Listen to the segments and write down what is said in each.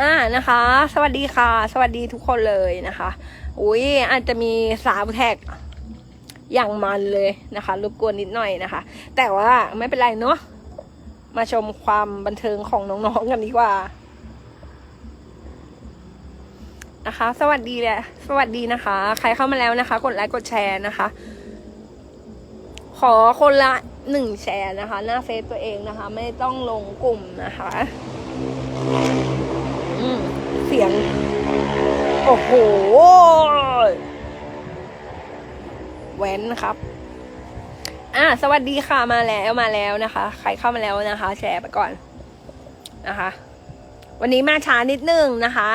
อ่านะคะ สวัสดีค่ะ สวัสดีทุกคนเลยนะคะ อุ้ยอาจจะมีสาวแท็กอย่างมันเลยนะคะรบกวนนิดหน่อยนะคะ แต่ว่าไม่เป็นไรเนาะมาชมความบันเทิงของน้องๆกันดีกว่านะคะ สวัสดีเลยสวัสดีนะคะ ใครเข้ามาแล้วนะคะ กดไลค์กดแชร์นะคะ ขอคนละหนึ่งแชร์นะคะ หน้าเฟซตัวเองนะคะ ไม่ต้องลงกลุ่มนะคะ สียง โอ้โหแว้นครับ อะสวัสดีค่ะมาแล้วมาแล้วนะคะ ใครเข้ามาแล้วนะคะ แชร์ไปก่อนนะคะ วันนี้มาช้านิดนึงนะคะ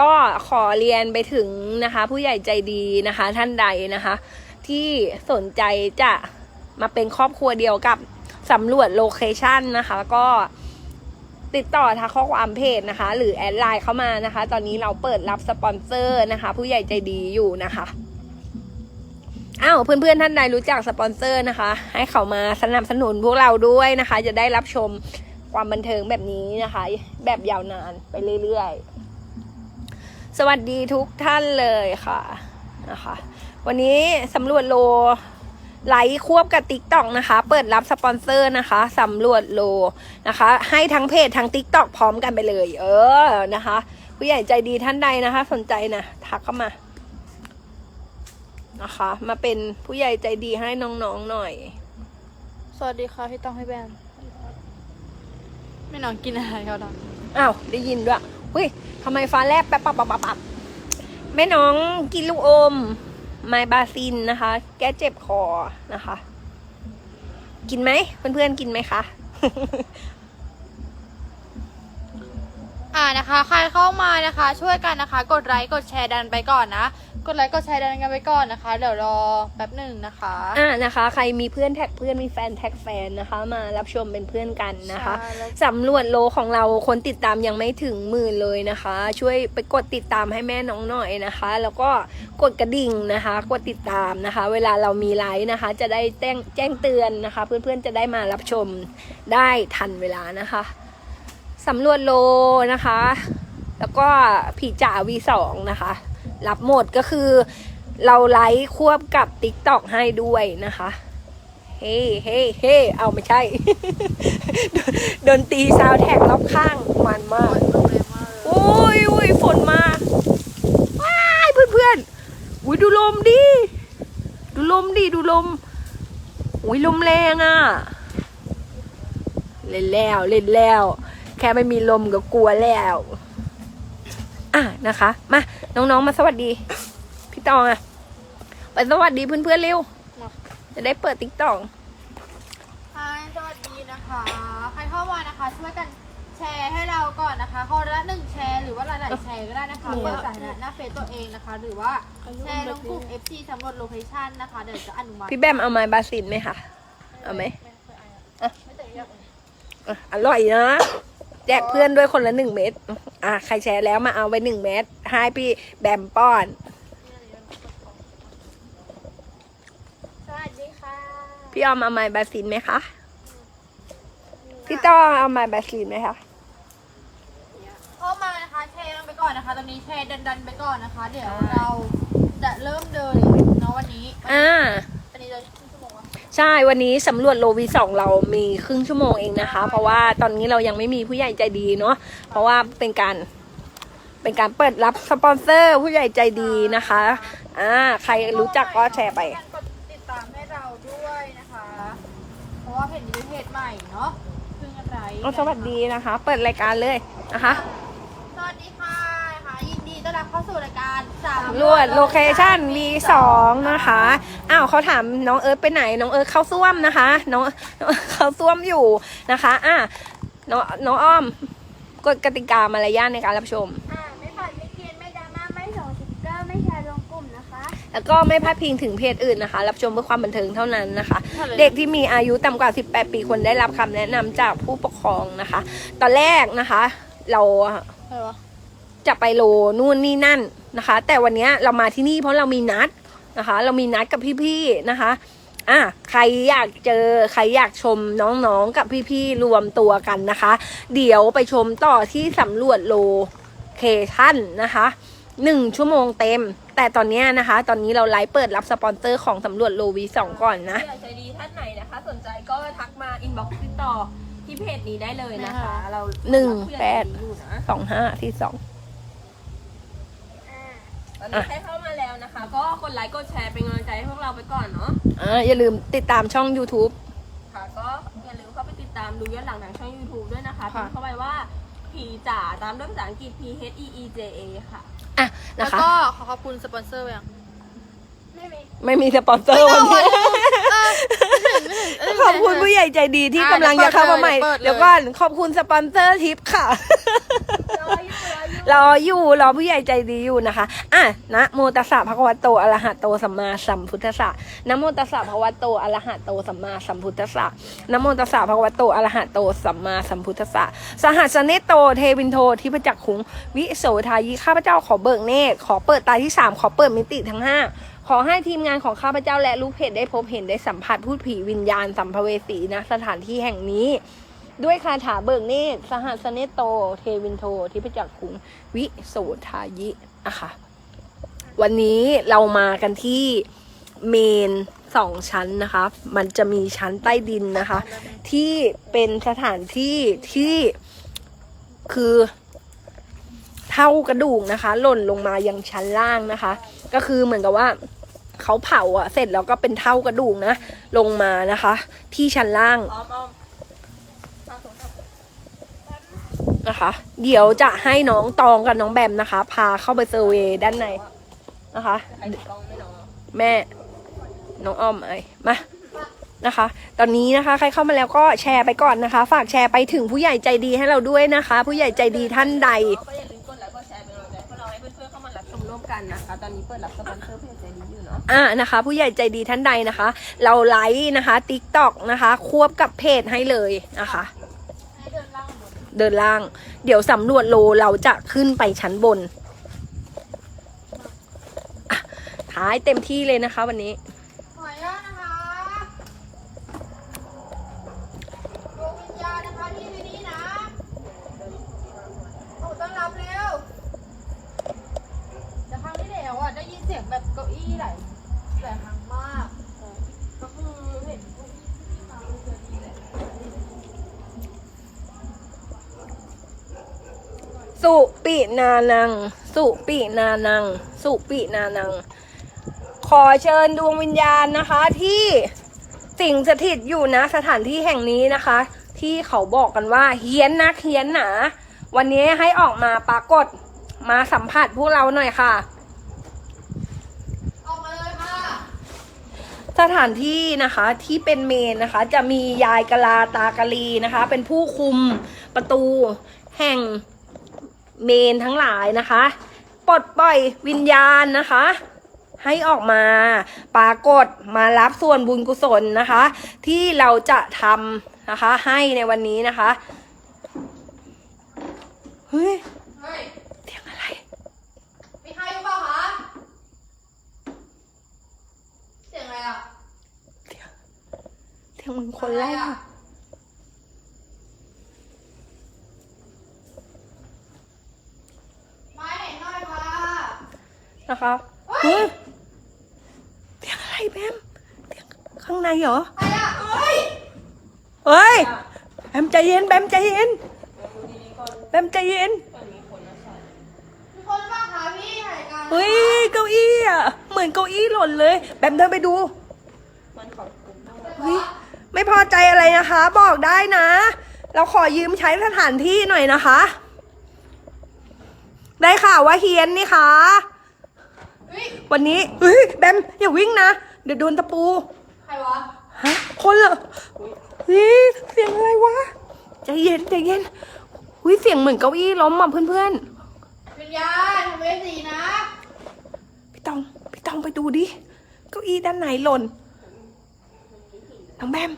ก็ขอเรียนไปถึงนะคะ ผู้ใหญ่ใจดีนะคะ ท่านใดนะคะ ที่สนใจจะมาเป็นครอบครัวเดียวกับสำรวจโลเคชันนะคะ ก็ ติดต่อทางข้อความเพจนะคะ หรือแอดไลน์เข้ามานะคะ ตอนนี้เราเปิดรับสปอนเซอร์นะคะ ผู้ใหญ่ใจดีอยู่นะคะอ้าวเพื่อนๆท่านใดรู้จักสปอนเซอร์นะคะ ให้เขามาสนับสนุนพวกเราด้วยนะคะ จะได้รับชมความบันเทิงแบบนี้นะคะ แบบยาวนานไปเรื่อยๆ สวัสดีทุกท่านเลยค่ะนะคะ วันนี้สำรวจโล ไลค์ควบกับ t ิ k t o k นะคะ เปิดรับสปอนเซอร์นะคะสำรวจโลนะคะ ให้ทั้งเพจทั้ง t ิ k t o k พร้อมกันไปเลย เออนะคะ ผู้ใหญ่ใจดีท่านใดนะคะ สนใจนะทักเข้ามานะคะ มาเป็นผู้ใหญ่ใจดีให้น้องๆหน่อย สวัสดีค่ะพี่ต้องให้แบนไม่นอนกินอะไรเขาดอ้าวได้ยินด้วยเฮ้ยทำไมฟ้าแลบแป๊บปับปับปับปับแม่น้องกินลูกอม ไมบาซินนะคะ แก้เจ็บคอนะคะ กินไหมเพื่อนๆกินไหมคะอ่านะคะ ใครเข้ามานะคะ ช่วยกันนะคะ กดไลค์กดแชร์ดันไปก่อนนะ กดไลค์กดแชร์ดันกันไปก่อนนะคะ เดี๋ยวรอแป๊บหนึ่งนะคะ อ่านะคะ ใครมีเพื่อนแท็กเพื่อนมีแฟนแท็กแฟนนะคะ มารับชมเป็นเพื่อนกันนะคะใช่แล้ว สำรวจโลของเราคนติดตามยังไม่ถึงหมื่นเลยนะคะ ช่วยไปกดติดตามให้แม่น้องหน่อยนะคะ แล้วก็กดกระดิ่งนะคะ กดติดตามนะคะ เวลาเรามีไลฟ์นะคะ จะได้แจ้งแจ้งเตือนนะคะ เพื่อนๆจะได้มารับชมได้ทันเวลานะคะสำรวจโลนะคะ แล้วก็ผีจ่า V2 นะคะ รับหมดก็คือ เราไลฟ์ควบกับ t ิ k t o k ให้ด้วยนะคะ เฮ้เฮ้เฮ้เอาไม่ใช่ ดนตรีซาวแท็กรอบข้างมันมากโอ้ยโอ้ยฝนมาว้ายเพื่อนเพื่อนๆอุ้ยดูลมดิ ดูลมดิ ดูลมอุ้ยลมแรงอะ เล่นแล้ว เล่นแล้ว แค่ไม่มีลมก็กลัวแล้ว อะนะคะ มา น้องๆมาสวัสดี พี่ตองอะ ไปสวัสดีเพื่อนๆเร็ว จะได้เปิดติ๊กตองใช่สวัสดีนะคะ ใครเข้ามานะคะ ช่วยกันแชร์ให้เราก่อนนะคะคนละหนึ่งแชร์หรือว่าหลายๆแชร์ก็ได้นะคะเนี่ยเปิดสาธารณะหน้าเฟซตัวเองนะคะ หรือว่าแชร์ลงกลุ่ม FC สำรวจโลเคชั่นนะคะ เดี๋ยวจะอนุมัติพี่แบมเอาไม้บาซินไหมคะ เอาไหมอะไม่แต่ยังอะอร่อยนะ แจกเพื่อนด้วยคนละหนึ่งเม็ดอะใครแชร์แล้วมาเอาไปหนึ่งเม็ดให้พี่แบมป้อน สวัสดีค่ะพี่ออมเอาไม้บาซินไหมคะ พี่ต้องเอาไม้บาซินไหมคะเข้ามานะคะแชร์กันไปก่อนนะคะ ตอนนี้แชร์ดันๆไปก่อนนะคะ เดี๋ยวเราจะเริ่มเดินเนาะวันนี้ อ่า ใช่วันนี้สำรวจโลวีสองเรามีครึ่งชั่วโมงเองนะคะ เพราะว่าตอนนี้เรายังไม่มีผู้ใหญ่ใจดีเนาะเพราะว่าเป็นการเป็นการเปิดรับสปอนเซอร์ผู้ใหญ่ใจดีนะคะอ่าใครรู้จักก็แชร์ไป กดติดตามให้เราด้วยนะคะ เพราะว่าเพจนี้เป็นเพจใหม่เนาะเพิ่งอะไรอ๋อสวัสดีนะคะ เปิดรายการเลยนะคะ สวัสดีค่ะค่ะยินดีต้อนรับเข้าสู่ราย การสามรวดโลเคชั่น V2 นะคะอ้าวเขาถามน้องเอิร์ธไปไหน น้องเอิร์ธเข้าซ่วมนะคะ น้องน้องเขาซ่วมอยู่นะคะอะน้องน้องอ้อมกฎกติกามารยาทในการรับชม อ่าไม่ฝันไม่เกรียนไม่ดราม่าไม่ส่งสติ๊กเกอร์ไม่แชร์ลงกลุ่มนะคะ แล้วก็ไม่พลาดพิงถึงเพจอื่นนะคะ รับชมเพื่อความบันเทิงเท่านั้นนะคะเด็กที่มีอายุต่ำกว่า 18 ปีควรได้รับคำแนะนำจากผู้ปกครองนะคะ ตอนแรกนะคะ เราอะไรวะจะไปโลนู่นนี่นั่น นะคะ แต่วันเนี้ยเรามาที่นี่เพราะเรามีนัดนะคะ เรามีนัดกับพี่ๆนะคะอะใครอยากเจอใครอยากชมน้องๆกับพี่ๆรวมตัวกันนะคะ เดี๋ยวไปชมต่อที่สำรวจโลเคชั่นนะคะหนึ่งชั่วโมงเต็ม แต่ตอนเนี้ยนะคะ ตอนนี้เราไลฟ์เปิดรับสปอนเซอร์ของสำรวจโลวีสองก่อนนะผู้ใหญ่ใจดีท่านไหนนะคะ สนใจก็ทักมาอินบ็อกซ์ติดต่อที่เพจนี้ได้เลยนะคะ เราหนึ่งผู้ใญ่แปดใจอยู่นะสองห้าที่สอง อ่าตอนนี้ใครเข้ามาแล้วนะคะ ก็กดไลค์กดแชร์เป็นกำลังใจให้พวกเราไปก่อนเนาะอ่าอย่าลืมติดตามช่อง YouTube ค่ะ ก็อย่าลืมเข้าไปติดตามดูย้อนหลังทางช่อง YouTube ด้วยนะคะพิค่ะมพ์เข้าไปว่าผีจ๋าตามด้วยภาษาอังกฤษ P H E E J A ค่ะ อะแล้นะวคะ ก็ขอขอบคุณสปอนเซอร์ไปยัง ไม่มี ไม่มีสปอนเซอร์วันนี้เออไม่ถึงไม่ถึงขอบคุณผู้ใหญ่ใจดีที่อะกำลังจะเข้ามาใหม่ เดี๋ยวเปิดเลยเดี๋ยวก่อนขอบคุณสปอนเซอร์ทิปค่ะรออยู่รออยู่รออยู่รอผู้ใหญ่ใจดีอยู่นะคะ อะนะโมตัสสะภะคะวะโตอะระหะโตสัมมาสัมพุทธัสสะนะโมตัสสะภะคะวะโตอะระหะโตสัมมาสัมพุทธัสสะนะโมตัสสะภะคะวะโตอะระหะโตสัมมาสัมพุทธัสสะสหัสเนโตเทวินโททิพจักขุง วิโสทายิข้าพเจ้าขอเบิกเนตรขอเปิดตาที่สามขอเปิดมิติทั้งห้า ขอให้ทีมงานของข้าพเจ้าและลูกเพจได้พบเห็นได้สัมผัสพูดผีวิญญาณสัมภเวสีนะสถานที่แห่งนี้ ด้วยคาถาเบิกเนตรสหัสเนโต เทวินโททิพจักขุงวิโสทายิอะค่ะ วันนี้เรามากันที่เมนสองชั้นนะคะ มันจะมีชั้นใต้ดินนะคะ ที่เป็นสถานที่ที่คือเท่ากระดูกนะคะ หล่นลงมายังชั้นล่างนะคะ ก็คือเหมือนกับว่าเขาเผาอะเสร็จแล้วก็เป็นเท่ากระดูกนะ ลงมานะคะ ที่ชั้นล่างนะคะ เดี๋ยวจะให้น้องตองกับน้องแบมนะคะ พาเข้าไปเซอร์เวย์ด้านในนะคะ แม่น้องอ้อมไอมานะคะ ตอนนี้นะคะ ใครเข้ามาแล้วก็แชร์ไปก่อนนะคะ ฝากแชร์ไปถึงผู้ใหญ่ใจดีให้เราด้วยนะคะ ผู้ใหญ่ใจดีท่านใด ร่วมกันนะคะ ตอนนี้เปิดรับสปอนเซอร์เพจใจดีอยู่เนาะอ่านะคะ ผู้ใหญ่ใจดีท่านใดนะคะ เราไลฟ์นะคะติ๊กตอกนะคะ ควบกับเพจให้เลยนะคะ ให้เดินล่างบนเดินล่าง เดี๋ยวสำรวจโลเราจะขึ้นไปชั้นบนอะท้ายเต็มที่เลยนะคะวันนี้ญาตนะคะดวงวิญญาณนะคะที่ในนี้นะโอ้ต้อนรับเร็วแต่ครั้งที่แล้วอะได้ยินเสียง แบบเก้าอี้หลายหลายครั้งมาก ก็คือเห็นเก้าอี้ที่มาเจอดีเลยสุปินานัง สุปินานัง สุปินานัง ขอเชิญดวงวิญญาณนะคะที่สิ่งสถิตอยู่นะสถานที่แห่งนี้นะคะ ที่เขาบอกกันว่าเฮี้ยนนักเฮี้ยนหนา วันนี้ให้ออกมาปรากฏมาสัมผัสพวกเราหน่อยค่ะ ออกมาเลยค่ะ สถานที่นะคะที่เป็นเมนนะคะ จะมียายกะลาตากะลีนะคะ เป็นผู้คุมประตูแห่งเมนทั้งหลายนะคะ ปลดปล่อยวิญญาณนะคะ ให้ออกมาปรากฏมารับส่วนบุญกุศลนะคะ ที่เราจะทำนะคะให้ในวันนี้นะคะ เฮ้ย เฮ้ย เสียงอะไร มีใครอยู่เปล่าคะเสียงอะไรอะ เสียง เสียงเหมือนคนไล่อะไม้ไหนหน่อยค่ะนะคะเฮ้ยเสียงอะไรแบมเสียงข้างในเหรอ ใครอะเฮ้ยเฮ้ย แบมใจเย็น แบมใจเย็น แบมใจเย็น มีคนบ้างคะพี่ถ่ายกันเฮ้ย เก้าอี้อะ เหมือนเก้าอี้หล่นเลย แบมเดินไปดู มันขอบคุณมากเฮ้ย ไม่พอใจอะไรนะคะ บอกได้นะ เราขอยืมใช้สถานที่หน่อยนะคะ ได้ข่าวว่าเฮียนนี่คะเฮ้ยวันนี้เฮ้ยแบมอย่าวิ่งนะ เดี๋ยวโดนตะปู ใครวะ ฮะ คนเหรอเฮ้ยเสียงอะไรวะ ใจเย็นใจเย็นหุยเสียงเหมือนเก้าอี้ล้มอะเพื่อนวิญญาณทำเวสีนะๆพี่ตอง พี่ตองไปดูดิ เก้าอี้ด้านไหนหล่น น้องแบม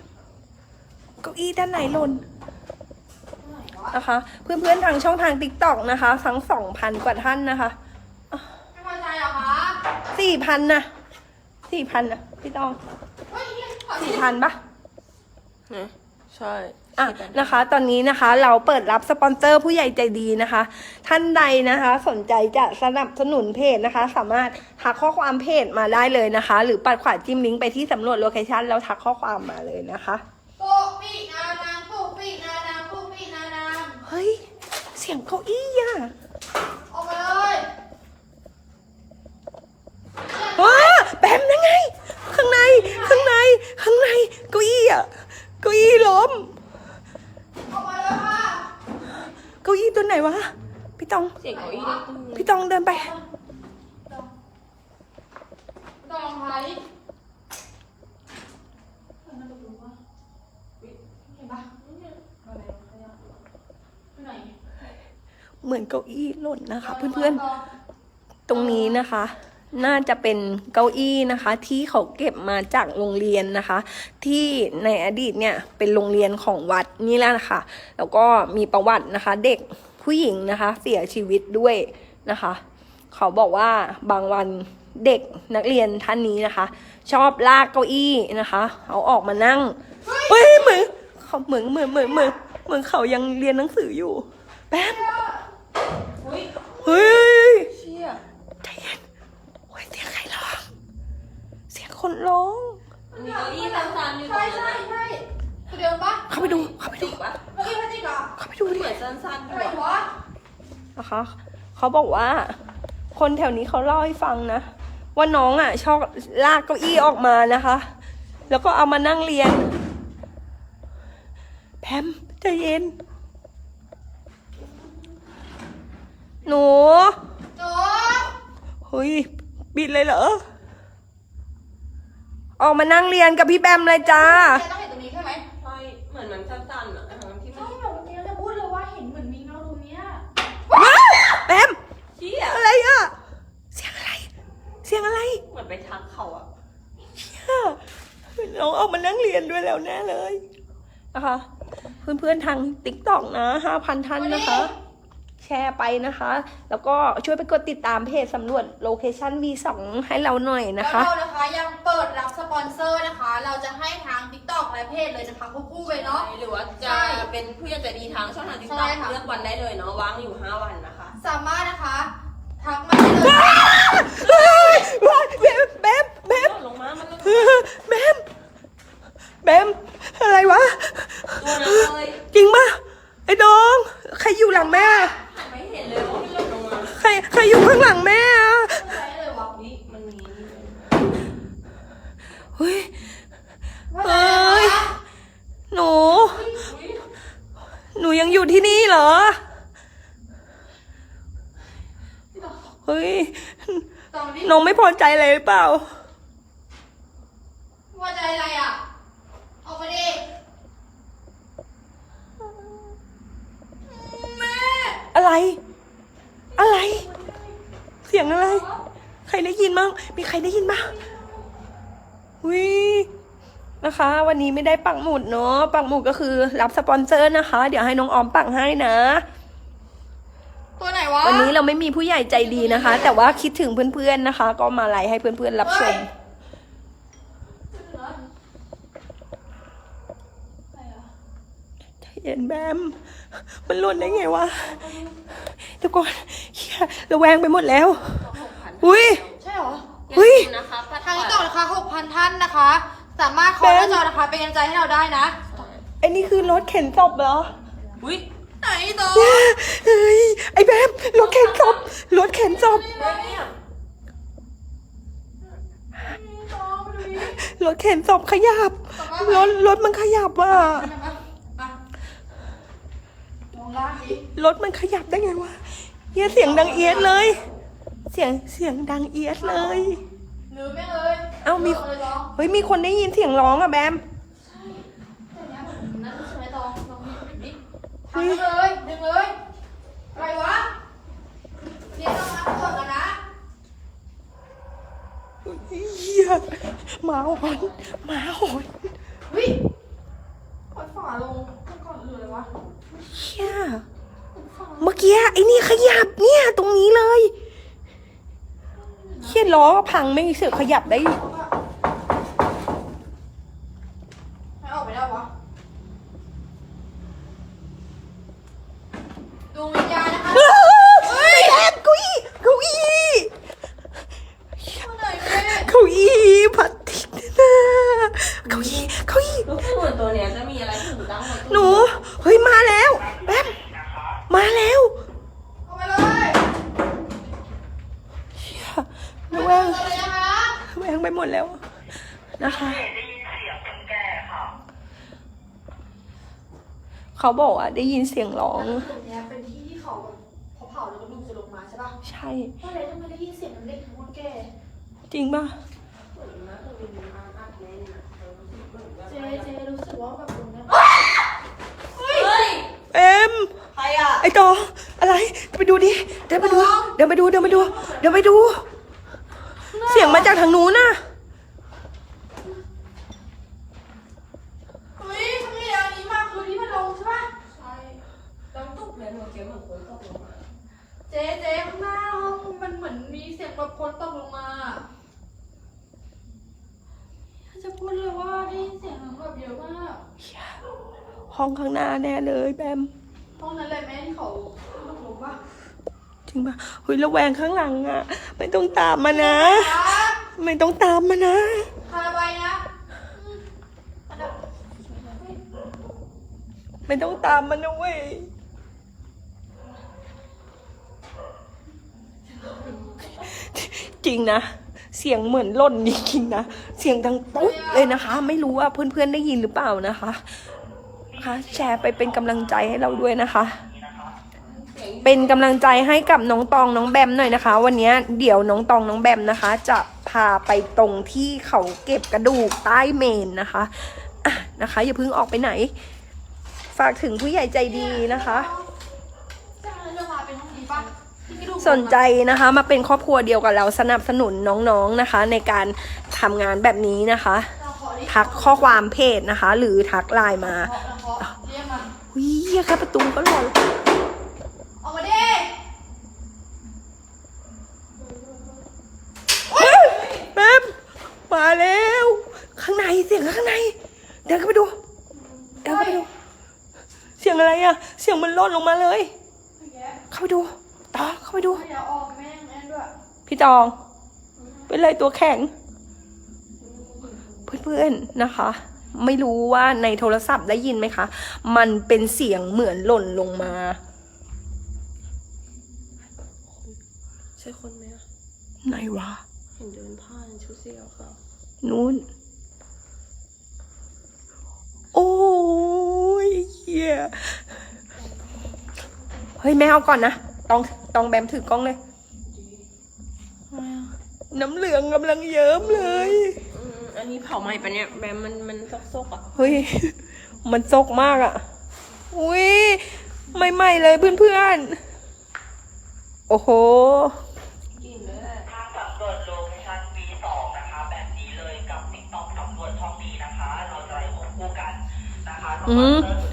เก้าอี้ด้านไหนหล่นนะคะ เพื่อนๆทางช่องทางติ๊กต็อกนะคะ ทั้งสองพันกว่าท่านนะคะไม่พอใจเหรอคะสี่พันนะสี่พันนะพี่ตองเฮ้ยเนี่ยขอสี่พันปะใช่อะนะคะ ตอนนี้นะคะเราเปิดรับสปอนเซอร์ผู้ใหญ่ใจดีนะคะ ท่านใดนะคะ สนใจจะสนับสนุนเพจนะคะ สามารถทักข้อความเพจมาได้เลยนะคะ หรือปัดขวาจิ้มลิงก์ไปที่สำรวจโลเคชันแล้วทักข้อความมาเลยนะคะ ปุปีนานางปุปีนานางปุปีนานางเฮ้ย เสียงเก้าอี้อะออกมาเลยว้าแบมยังไง ข้างใน ข้างใน ข้างในเก้าอี้อะเก้าอี้ล้ม ออกมาเลยค่ะเก้าอี้ตัวไหนวะ พี่ตอง เสียงเก้าอี้ได้ตึ้งพี่ตองเดินไป ดองไทยเห็นปะไปไหน เหมือนเก้าอี้หล่นนะคะ เพื่อนๆ ตรงนี้นะคะ น่าจะเป็นเก้าอี้นะคะ ที่เขาเก็บมาจากโรงเรียนนะคะ ที่ในอดีตเนี่ยเป็นโรงเรียนของวัดนี่แหละค่ะ แล้วก็มีประวัตินะคะ เด็กผู้หญิงนะคะ เสียชีวิตด้วยนะคะ เขาบอกว่าบางวันเด็กนักเรียนท่านนี้นะคะ ชอบลากเก้าอี้นะคะเอาออกมานั่งเฮ้ยเหมือนเขาเหมือนเหมือนเหมือนเหมือนเหมือนเขายังเรียนหนังสืออยู่แป๊บ อุ้ยเฮ้ยเชี่ยใจเย็นโอ้ยเสียงใครร้องเสียงคนร้องมันมีเก้าอี้สั้นๆอยู่ตรใช่งนั้นใช่อะใช่ตัวเดียวปะเข้าไปดูเข้าไปดูจริงปะเมื่อกี้มันจริงเหรอเข้าไปดูดิเหมือนสั้นๆออะไรยู่อะวะนะคะเขาบอกว่า คนแถวนี้เขาเล่าให้ฟังนะว่าน้องอะ ชอบลากเก้าอี้ออกมานะคะ แล้วก็เอามานั่งเรียน แพมใจเย็น หนูโจ๊เฮ้ยบิดเลยเหรอ ออกมานั่งเรียนกับพี่แบมเลยจ้า แกต้องเห็นตรงนี้ใช่ไหมใช่เหมือนมันสั้นๆอะทั้งที่มัใช่นแบบเมื่อกี้จะพูดเลยว่าเห็นเหมือนมีเงาตรงเนี้ยแบม เชี่ยอะไรอะเสียงอะไร เสียงอะไรเหมือนไปทักเขาอะน้องเอามานั่งเรียนด้วยแล้วแน่เลยนะคะ เพื่อนๆทางติ๊กต็อกนะห้าพันท่านนะคะ แชร์ไปนะคะ แล้วก็ช่วยไปกดติดตามเพจสำรวจโลเคชั่น V2 ให้เราหน่อยแล้นะวคะ เรานะคะยังเปิดรับสปอนเซอร์นะคะ เราจะให้ทาง TikTok และเพจเลยนะคะควบคู่ไปเนาะ หรือว่าใช่จะเป็นผู้ใหญ่ใจดีทางช่องทางติ๊กใช่ต็อกค่ะ เลือกวันได้เลยเนาะว่างอยู่ 5 วันนะคะ สามารถนะคะทักมาได้เลยเฮ้ยแบมแบมแบมลงมา มันลงแบมแบมอะไรวะ ตัวนั้นเลย จริงปะไอ้ดอง ใครอยู่หลังแม่ ใครใครอยู่ข้างหลังแม่อะใช้เลยวะอุ้ยมันมีเฮ้ยว่าเอ้ไงยคะหนู หนูยังอยู่ที่นี่เหรอ เฮ้ยตรงนี้น้องไม่พอใจอะไรหรือเปล่าว่าใจอะไรอะ ออกมาดิแม่อะไร อะไร เสียงอะไร ใครได้ยินบ้างมีใครได้ยินบ้างวินะคะ วันนี้ไม่ได้ปักหมุดเนาะปักหมุดก็คือรับสปอนเซอร์นะคะ เดี๋ยวให้น้องออมปักให้นะ ตัวไหนวะวันนี้เราไม่มีผู้ใหญ่ใจดีนะคะ แต่ว่าคิดถึงเพื่อนๆนะคะ ก็มาไลฟ์ให้เพื่อนๆรับชมใจเย็นแบม มันหล่นได้ไงวะทุกคนเฮียระแวงไปหมดแล้ว อุ้ย ใช่เหรอเฮ้ยอย่าลืมนะคะพัดทางนี้ต่อนะคะ6,000 ท่านนะคะ สามารถขอหน้าจอนะคะ เป็นกำลังใจให้เราได้นะ ไอ้นี่คือรถเข็นศพเหรอ อุ้ยไหนต่อเฮ้ย ไอ้แบมรถเข็นศพรถเข็นศพเนี่ยต่อมาดูดิรถเข็นศพขยับ รถรถมันขยับว่ะ เห็นปะอะลองล่างดิ รถมันขยับได้ไงวะเฮียเสียงดังเอียดเลย เสียงเสียงดังเอียดเลย หรือไม่เลยเอ้ามีเลยลองเฮ้ยมีคนได้ยินเสียงร้องอะแบมแต่เนี้ยเหมือนนั่นใช่ไหมตองลองดิดิทำเลยดึงเลยอะไรวะเดี๋ยวเรามาตรวจกันนะเฮียหมาหอนหมาหอนเฮ้ยกดฝาลงก่อนอื่นเลยวะ เฮียเมื่อกี้ไอ้นี่ขยับเนี่ย ตรงนี้เลยเฮียล้อพังไม่เสือขยับได้ ก้าอี้เขาอี้ลูกฝุ่นตัวเนี้ยจะมีอะไรถูกตั้งไว้หนู เฮ้ย มาแล้วแป๊บมาแล้วเอาไปเลยเชี่ยน้องแวงอะไรนะคะแวงไปหมดแล้วนะคะเขาบอกว่าได้ยินเสียงร้องเนี้ยเป็นที่ที่เขาเขาเผาแล้วก็ดูจะลงมาใช่ป่ะ ใช่ก็เลยทำไมได้ยินเสียงมันเล็กทั้งหมดแก่จริงป่ะ จ๊เจ๊รู้สึกว่าแบบตรงเนี้ยเอ็ม ใครอะไอโตอะไร ไปดูดิ เดี๋ยวไปดู เดี๋ยวไปดู เดี๋ยวไปดู เดี๋ยวไปดู เสียงมาจากทางนู้นน่ะ เฮ้ยทำไมอันนี้มาคืนนี้มันลงใช่ปะใช่ต้องตกเลยหนูเสียงเหมือนคนตกลงมา เจ๊เจ๊ข้างหน้าห้องมันเหมือนมีเสียงแบบคนตกลงมา จะพูดเลยว่าได้ยินเสียงแบบเยอะมากห้องข้างหน้าแน่เลยแบมห้องนั้นแหละแม่ที่เขาตกลงปะจริงป่ะเฮ้ยระแวงข้างหลังอะ ไม่ต้องตามมานะ ไม่ต้องตามมานะคาไปนะอืมอันดับไม่ต้องตามมันนะเว้ยจริงนะ เสียงเหมือนล่นจริงๆนะ เสียงดังปุ๊บเลยนะคะ ไม่รู้ว่าเพื่อนๆได้ยินหรือเปล่านะคะคะแชร์ไปเป็นกำลังใจให้เราด้วยนะคะ เป็นกำลังใจให้กับน้องตองน้องแบมหน่อยนะคะ วันนี้เดี๋ยวน้องตองน้องแบมนะคะ จะพาไปตรงที่เขาเก็บกระดูกใต้เมนนะคะะนะคะ อย่าเพิ่งออกไปไหน ฝากถึงผู้ใหญ่ใจดีนะคะจะจะพาไปห้องนี้ปะที่กระดูก สนใจนะคะมาเป็นครอบครัวเดียวกับเราสนับสนุนน้องๆนะคะ ในการทำงานแบบนี้นะคะเราขอเรียกทักข้อความเพจนะคะ หรือทักไลน์มาเคาะนะเคาะเรียกมันวิแค่ประตูก็หลอนออกมาดิแบมมาแล้ว ข้างในเสียงข้างใน เดินเข้าไปดู เดินเข้าไปดู เสียงอะไรอะเสียงมันหล่นลงมาเลยไม่แกเข้าไปดู ต่อเข้าไปดู อย่าออกแม่งแม่งด้วยพี่ตอง เป็นไรตัวแข็ง เพื่อนๆนะคะ ไม่รู้ว่าในโทรศัพท์ได้ยินไหมคะ มันเป็นเสียงเหมือนหล่นลงมา ใช่คนไหมอะไหนวะ เห็นเดินผ่านชุดสีขาวนู้น โอ้ยเหี้ย เฮ้ยแม่เอาก่อนนะ ตองตองแบมถือกล้องเลย น้ำเหลืองกำลังเยิ้มเลยอืมอันนี้เผาไหม้ปะเนี่ยแบบมันมันซกๆอะ เฮ้ย มันซกมากอะ่ะ อุ้ยไม่ไหม่เลยเพื่อนๆ โอ้โหถ้าส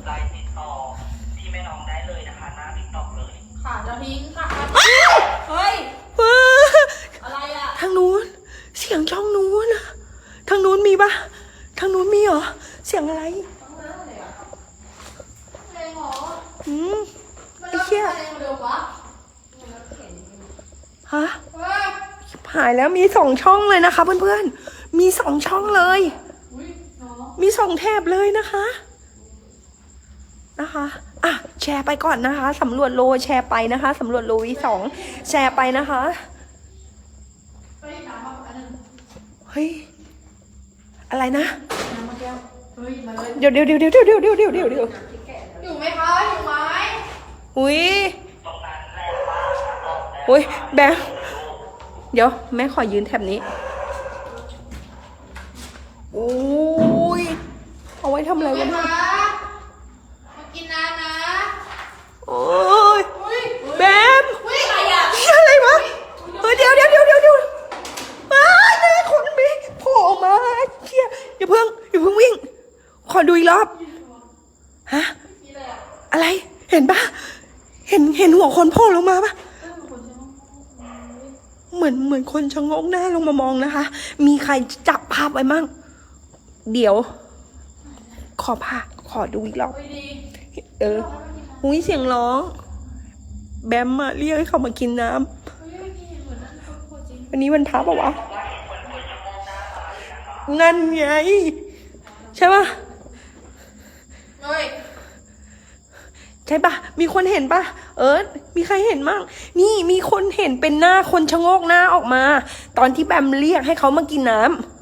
มีปะทางนู้นมีเหรอ เสียงอะไรเพลงเหรออืมมันไอ้เหี้ยเพลงเร็ววะฮะเฮ้ยหายแล้วมีสองช่องเลยนะคะเพื่อนๆ มีสองช่องเลยอุ้ยน้องมีสองแถบเลยนะคะ นะคะอะแชร์ไปก่อนนะคะสำรวจโลแชร์ไปนะคะสำรวจโลวีสองแชร์ไปนะคะไปน้ำมาอันหนึงเฮ้ย อะไรนะน้ำมาแก้วเฮ้ยมาเลยเดี๋ยวเดี๋ยวเดี๋ยวเดี๋ยวเดี๋ยวเดี๋ยวเดี๋ยวเดี๋ยวเดี๋ยวอยู่ไหมคะอยู่ไหมอุ้ยอุ้ยแบงค์เดี๋ยวแม่ขอยืนแถบนี้อุ้ยเอาไว้ทำอะไรอยู่วะไหมเนี่ยคะมากินน้ำนะโอ้ยอุ้ยแบมอุ้ยอะไรอะเหี้ยอะไรวะเฮ้ยเดี๋ยวเดี๋ยวเดี๋ยวเดี๋ยวเดี๋ยวอ้ายแม่คนมีโผล่ออกมา ชี่ยอย่าเพิ่งอย่าเพิ่งวิ่ง ขอดูอีกรอบฮะอะไรเห็นปะเห็นเห็นหัวคนโผล่ลงมาปะเหมือนเหมือนคนชะงกหน้าลงมามองนะคะ มีใครจับภาพไว้มั่ง เดี๋ยว ขอภาพขอดูอีกรอบเออหุ้ยเสียงร้อง แบมมาเรียกให้เขามากินน้ำวันนี้วันพระปะวะ งั้นไง ใช่ปะเฮ้ยใช่ปะมีคนเห็นปะเออ มีใครเห็นมั่งนี่มีคนเห็นเป็นหน้าคนชะโงกหน้าออกมา ตอนที่แบมเรียกให้เขามากินน้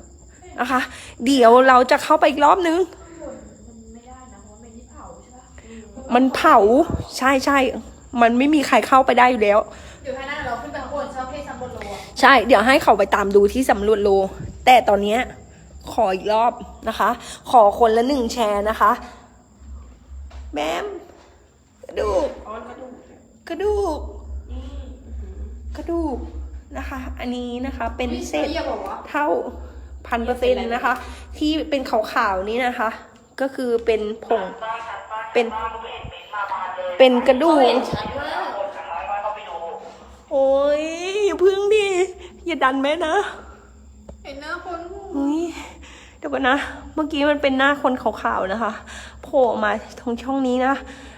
ำนะคะ เดี๋ยวเราจะเข้าไปอีกรอบนึง มันเผาใช่ใช่มันไม่มีใครเข้าไปได้อยู่แล้ว เดี๋ยวให้นั่นเราขึ้นไปข้างบนชอบเพศซัมบนโลอะใช่ เดี๋ยวให้เขาไปตามดูที่สำรวจโล แต่ตอนเนี้ย ขออีกรอบนะคะ ขอคนละหนึ่งแชร์นะคะแบมกระดูกอ๋อกระดูกกระดูกกระดูกนะคะ อันนี้นะคะเป็นเศษอย่าบอกว่าเท่าพันเปอร์เซ็นต์นะคะ ที่เป็นขาวๆนี้นะคะ ก็คือเป็นผงเป็น เป็นกระดูกโอ้ยอย่าพึ่งดิอย่าดันแม่นะเห็นหน้าคนเฮ้ย เดี๋ยวก่อนนะ เมื่อกี้มันเป็นหน้าคนขาวๆนะคะโผล่ออกมาตรงช่องนี้นะ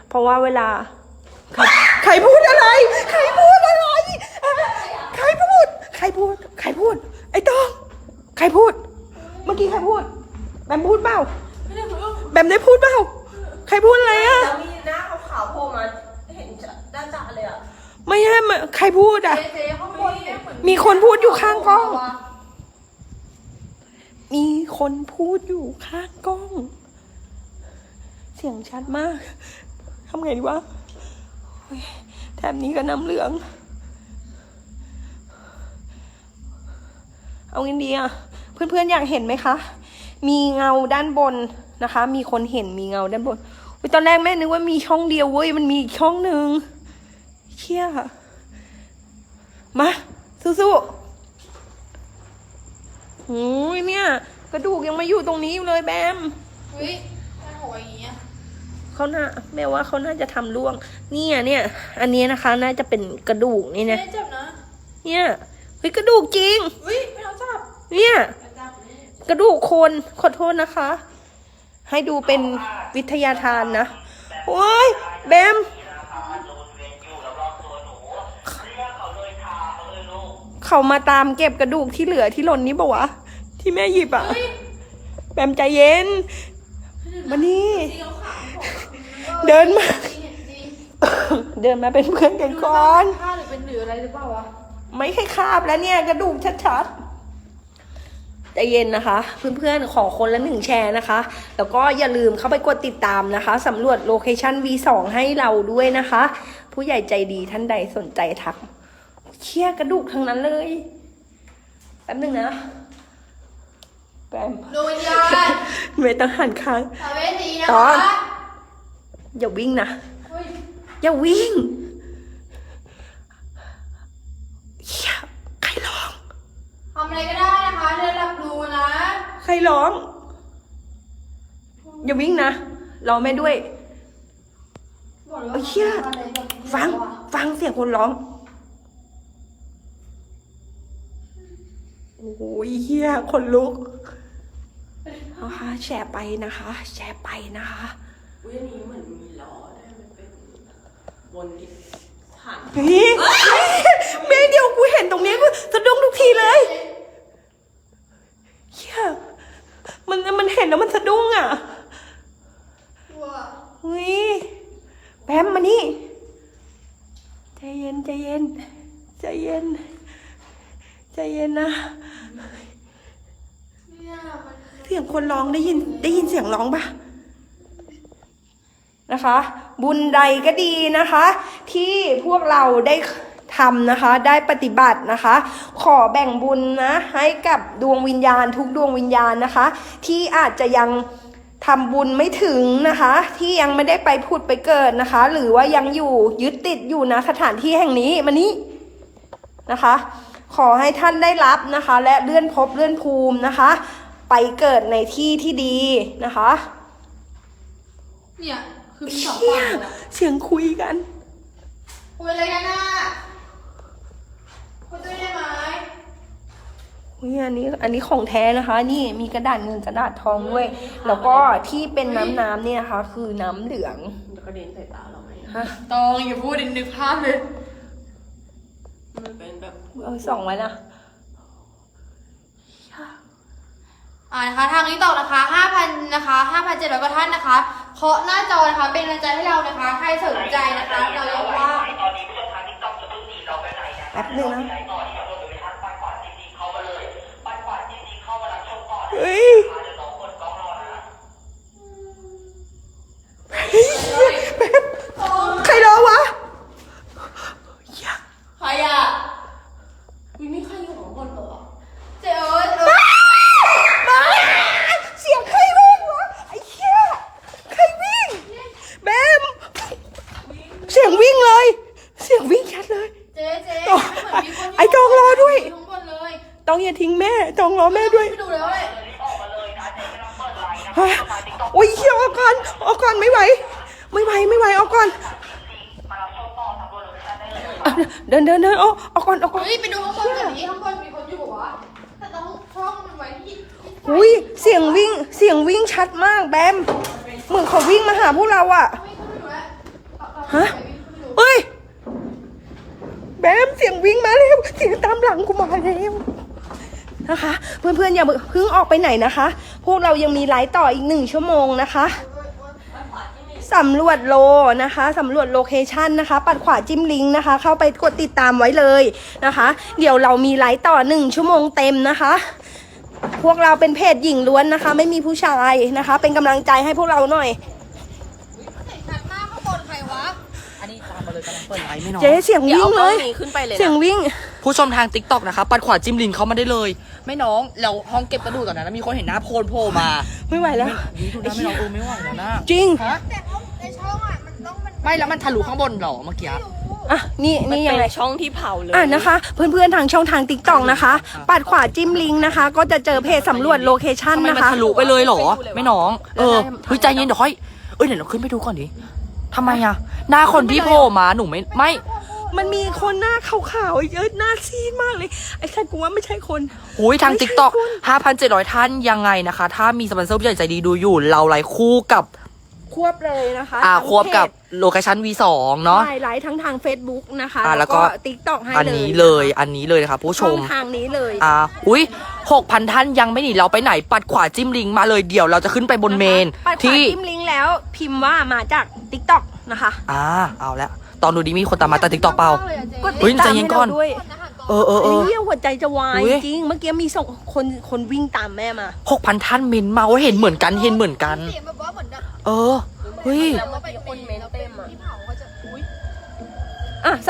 เพราะว่าเวลาใครใครพูดอะไร ใครพูดอะไร ใครพูด ใครพูด ใครพูด ไอ้ตองใครพูด เมื่อกี้ใครพูด แบมพูดเปล่า แบมได้พูดเปล่า ใครพูดอะไรอะแล้วมีหน้าขาวๆโผล่มา เห็นจะด้านจ่าเลยอะไม่ใช่มาใครพูดอะเจ๊เจ๊ข้างบนเนี่ยเหมือนมีคนพูดอยู่ข้างกล้อง มีคนพูดอยู่ข้างกล้อง เสียงชัดมากทำไงดีวะแถบนี้ก็น้ำเหลือง เอาไงดีอะเพื่อนๆอยากเห็นไหมคะ มีเงาด้านบนนะคะ มีคนเห็นมีเงาด้านบนอตอนแรกแม่นึกว่ามีช่องเดียวเว้ยมันมีอีกช่องหนึ่งเชี่ยมาสู้ๆ หูยเนี่ย กระดูกยังมาอยู่ตรงนี้อยู่เลยแบมอุ้ยมันหัวอย่างเงี้ยเขาน่าแม่ว่าเขาน่าจะทำล่วง เนี่ยเนี่ย อันนี้นะคะ น่าจะเป็นกระดูกนี่นะ ไม่เจ็บนะเนี่ยเฮ้ยกระดูกจริงอุ้ยไม่ต้องจับเนี่ยกระดูกคนขอโทษนะคะ ให้ดูเป็นวิทยาทานนะโอ้ยแบม เขามาตามเก็บกระดูกที่เหลือที่หล่นนี้ปะวะที่แม่หยิบอะแบมใจเย็นมานี่เดินมาจริงจริงเดินมาเป็นเพื่อนกันก่อนผ้าหรือเป็นหรืออะไรหรือเปล่าวะไม่ให้คาบแล้วเนี่ยกระดูกชัดๆใจเย็นนะคะ เพื่อนๆขอคนละหนึ่งแชร์นะคะ แล้วก็อย่าลืมเข้าไปกดติดตามนะคะสำรวจโลเคชั่น V2 ให้เราด้วยนะคะ ผู้ใหญ่ใจดีท่านใดสนใจทัก เชี่ยกระดูกทั้งนั้นเลย แป๊บนึงนะ แป๊บดวงวิญญาณไม่ต้องหันข้างสาเวสีนะตอคะนอย่าวิ่งนะ อุ้ยอย่าวิ่งเหี้ยใครร้อง ทำอะไรก็ได้นะคะเดินหลับดูนะใครร้อง อย่าวิ่งนะรอแม่ด้วย บอกลเอาเชี่ยอะไรแบบฟัง ฟังเสียงคนร้อง ยเฮียคนลุกนะคะแชร์ไปนะคะ แชร์ไปนะคะอุ้ยอันนี้เหมือนมีล้อได้มันเป็นวนที่ผ่านเฮ้ยเมย์เดียวกูเห็นตรงนี้กูสะดุ้งทุกทีเลยเฮียมันมันเห็นแล้วมันสะดุ้งอะตัวเฮ้ยแปมมานี่ใจเย็นใจเย็นใจเย็นใจเย็นนะ เสียงคนร้องได้ยินได้ยินเสียงร้องปะนะคะ บุญใดก็ดีนะคะ ที่พวกเราได้ทำนะคะ ได้ปฏิบัตินะคะ ขอแบ่งบุญนะให้กับดวงวิญญาณทุกดวงวิญญาณนะคะ ที่อาจจะยังทำบุญไม่ถึงนะคะ ที่ยังไม่ได้ไปผุดไปเกิดนะคะ หรือว่ายังอยู่ยึดติดอยู่นะสถานที่แห่งนี้มานี้นะคะ ขอให้ท่านได้รับนะคะ และเลื่อนภพเลื่อนภูมินะคะ ไปเกิดในที่ที่ดีนะคะเนี่ยคือมีสองเชี่ฝั่ยงเลยอะเสียงคุยกัน คุยอะไรกันน่ะคุยด้วยได้ไหมอุ้ยอันนี้อันนี้ของแท้นะคะ นี่มีกระดาษเงินกระดาษทองด้วย แล้วก็ที่เป็นน้ำน้ำเนี่ยนะคะ คือน้ำเหลือง มันจะกระเด็นใส่ตาเราไหมฮะตองอย่าพูดดินึกภาพเลย เออส่องไว้นะอ่านะคะทางนี้ต่อนะคะห้าพันนะคะห้าพันเจ็ดร้อยกว่าท่านนะคะเคาะหน้าจอนะคะเป็นกำลังใจให้เรานะคะ ใครสนใจนะคะ เรายกว่าแป๊บนึงนะเฮ้ย หาพวกเราอะฮะเข้าไปดูเฮ้ย แบมเสียงวิ่งมาแล้วเสียงตามหลังกูมาแล้วนะคะ เพื่อนๆอย่าเพิ่งออกไปไหนนะคะ พวกเรายังมีไลฟ์ต่ออีกหนึ่งชั่วโมงนะคะสำรวจโลนะคะสำรวจโลเคชันนะคะ ปัดขวาจิ้มลิงก์นะคะ เข้าไปกดติดตามไว้เลยนะคะ เดี๋ยวเรามีไลฟ์ต่อหนึ่งชั่วโมงเต็มนะคะ พวกเราเป็นเพจหญิงล้วนนะคะ ไม่มีผู้ชายนะคะ เป็นกำลังใจให้พวกเราหน่อย กำลังเปิดไลฟ์ไม่น้องเจ๊เสียงเดี๋ยววิ่เอางกเลล้องยนี้ขึ้นไปเลยเสียงนะวิ่ง ผู้ชมทาง t ิ k t o k นะคะปัดขวาจิ้มลิงก์เข้ามาได้เลย ไม่น้องเราห้องเก็บกระดูกตอนนั้นนะมีคนเห็นหน้าโพลโผล่มาไม่ไหวแล้วนี่ดูหน้าไม่น้องเออไม่ไหวแล้วนะจริง ฮะแต่ห้องในช่องอะ มันต้องมันไม่แล้วมันทะลุข้างบนเหรอเมื่อกี้ อะ นี่มันนี่ยังเป็ไงนช่องที่เผาเลย อะนะคะ เพื่อนๆทางช่องทางติ๊กต็อกนะคะ ปัดขวาจิ้มลิงก์นะคะ ก็จะเจอเพจสำรวจโลเคชันทำไมนะมันคะ ทะลุไปเลยเหรอไปดูเลยวะไม่น้อง เออเฮ้ยใจเย็นเดี๋ยวค่อย เอ้ยเดี๋ยวเราขึ้นไปดูก่อนดิ ทำไมอะหน้าคนที่โผล่มาหนูไม่ไม่ มันมีคนหน้าขาวๆเยอะหน้าซีดมากเลย ไอ้สัตว์กูว่าไม่ใช่คนหุยทางไม่ใช่ติ๊กต็อกคุณ5,700ท่านยังไงนะคะ ถ้ามีสปอนเซอร์ผู้ใหญ่ใจดีดูอยู่ เราไลฟ์คู่กับ ควบเลยนะคะอ่าทั้งควบกับเพจโลเคชั่น V2 เนาะ ใช่ไลฟ์ทั้งทาง Facebook นะคะอ่าแล้วก็ ติ๊กต็อกให้อันเลยนี้เลยอันนี้เลยนะคะผู้ชช่องม ทางนี้เลยอ่าอุ้ยหกพันท่านยังไม่หนีเราไปไหนปัดขวาจิ้มลิงก์มาเลยเดี๋ยวเราจะขึ้นไปบนเมนปัดขวาที่จิ้มลิงก์แล้วพิมพ์ว่ามาจากติ๊กต็อกนะคะอ่าเอาละตอนดูดีมีคนตามมาแต่ติ๊กต็อกเปล่า กดเฮ้ติยดตามใจเย็ให้นก่อเราน ด้วยเออเออเออเฮ้ยหัวใจจะวายอุ๊ย จริง เมื่อกี้มีส่งคนคนวิ่งตามแม่มา หกพันท่านเมนมาว่าเห็นเหมือนกันเห็นเหมือนกัน เสียงแบบว่าเหมือนแบบ เออเฮ้ย แล้วเมื่อกี้คนเมนเต็มอะที่เผาเขาจะอุ้ยอะ